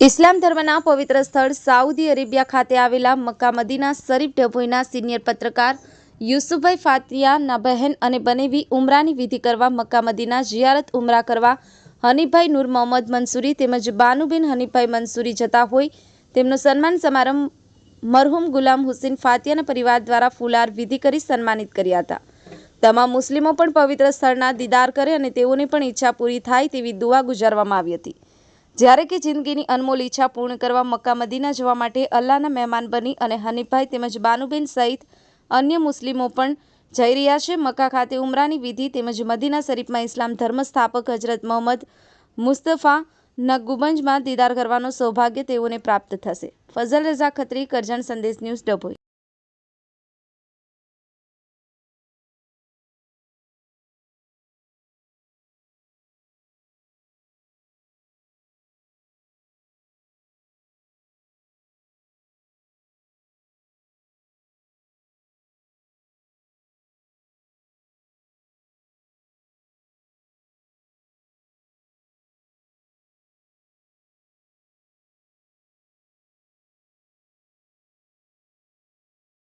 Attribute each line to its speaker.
Speaker 1: ઇસ્લામ ધર્મના પવિત્ર સ્થળ સાઉદી અરેબિયા ખાતે આવેલા મક્કા મદીના શરીફ ડભોઈના સિનિયર પત્રકાર યુસુફભાઈ ફાતિયાના બહેન અને બનેવી ઉમરાની વિધિ કરવા મક્કા મદીના જિયારત ઉમરા કરવા હનીફભાઈ નૂર મોહમ્મદ મંસૂરી તેમજ બાનુબેન હનીફભાઈ મંસૂરી જતા હોય તેમનો સન્માન સમારંભ મરહુમ ગુલામ હુસેન ફાતિયાના પરિવાર દ્વારા ફુલાર વિધિ કરી સન્માનિત કર્યા હતા. તમામ મુસ્લિમો પણ પવિત્ર સ્થળના દીદાર કરે અને તેઓની પણ ઈચ્છા પૂરી થાય તેવી દુઆ ગુજારવામાં આવી હતી. જ્યારે કે જિંદગીની અનમોલ ઈચ્છા પૂર્ણ કરવા મક્કા મદીના જવા માટે અલ્લાહના મહેમાન બની અને હનીફભાઈ તેમજ બાનુબેન સહિત અન્ય મુસ્લિમો પણ જઈ રહ્યા છે. મક્કા ખાતે ઉમરાની વિધિ તેમજ મદીના શરીફમાં ઇસ્લામ ધર્મ સ્થાપક હજરત મોહમ્મદ મુસ્તફા ના ગુંબજમાં દીદાર કરવાનો સૌભાગ્ય તેઓને પ્રાપ્ત થશે. ફઝલ રઝા ખત્રી, કરજણ સંદેશ ન્યૂઝ ડભોઈ.